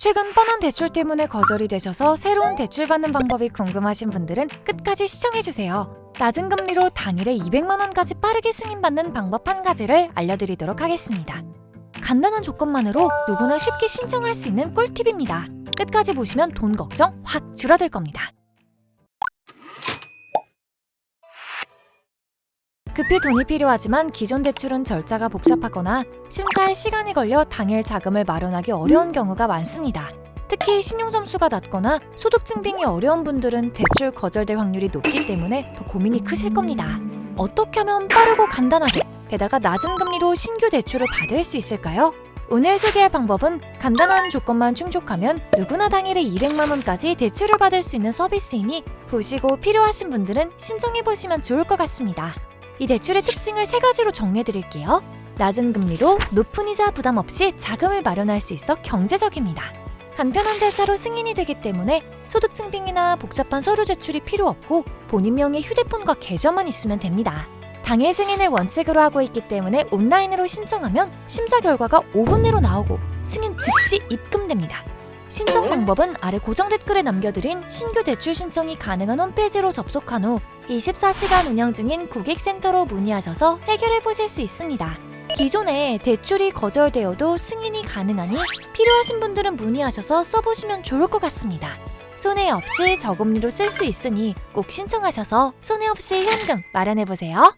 최근 뻔한 대출 때문에 거절이 되셔서 새로운 대출 받는 방법이 궁금하신 분들은 끝까지 시청해주세요. 낮은 금리로 당일에 200만원까지 빠르게 승인받는 방법 한 가지를 알려드리도록 하겠습니다. 간단한 조건만으로 누구나 쉽게 신청할 수 있는 꿀팁입니다. 끝까지 보시면 돈 걱정 확 줄어들 겁니다. 급히 돈이 필요하지만 기존 대출은 절차가 복잡하거나 심사에 시간이 걸려 당일 자금을 마련하기 어려운 경우가 많습니다. 특히 신용 점수가 낮거나 소득 증빙이 어려운 분들은 대출 거절될 확률이 높기 때문에 더 고민이 크실 겁니다. 어떻게 하면 빠르고 간단하게 게다가 낮은 금리로 신규 대출을 받을 수 있을까요? 오늘 소개할 방법은 간단한 조건만 충족하면 누구나 당일에 200만 원까지 대출을 받을 수 있는 서비스이니 보시고 필요하신 분들은 신청해 보시면 좋을 것 같습니다. 이 대출의 특징을 세 가지로 정리해 드릴게요. 낮은 금리로 높은 이자 부담 없이 자금을 마련할 수 있어 경제적입니다. 간편한 절차로 승인이 되기 때문에 소득 증빙이나 복잡한 서류 제출이 필요 없고 본인 명의 휴대폰과 계좌만 있으면 됩니다. 당일 승인을 원칙으로 하고 있기 때문에 온라인으로 신청하면 심사 결과가 5분 내로 나오고 승인 즉시 입금됩니다. 신청 방법은 아래 고정 댓글에 남겨드린 신규 대출 신청이 가능한 홈페이지로 접속한 후 24시간 운영 중인 고객센터로 문의하셔서 해결해 보실 수 있습니다. 기존에 대출이 거절되어도 승인이 가능하니 필요하신 분들은 문의하셔서 써보시면 좋을 것 같습니다. 손해 없이 저금리로 쓸 수 있으니 꼭 신청하셔서 손해 없이 현금 마련해 보세요.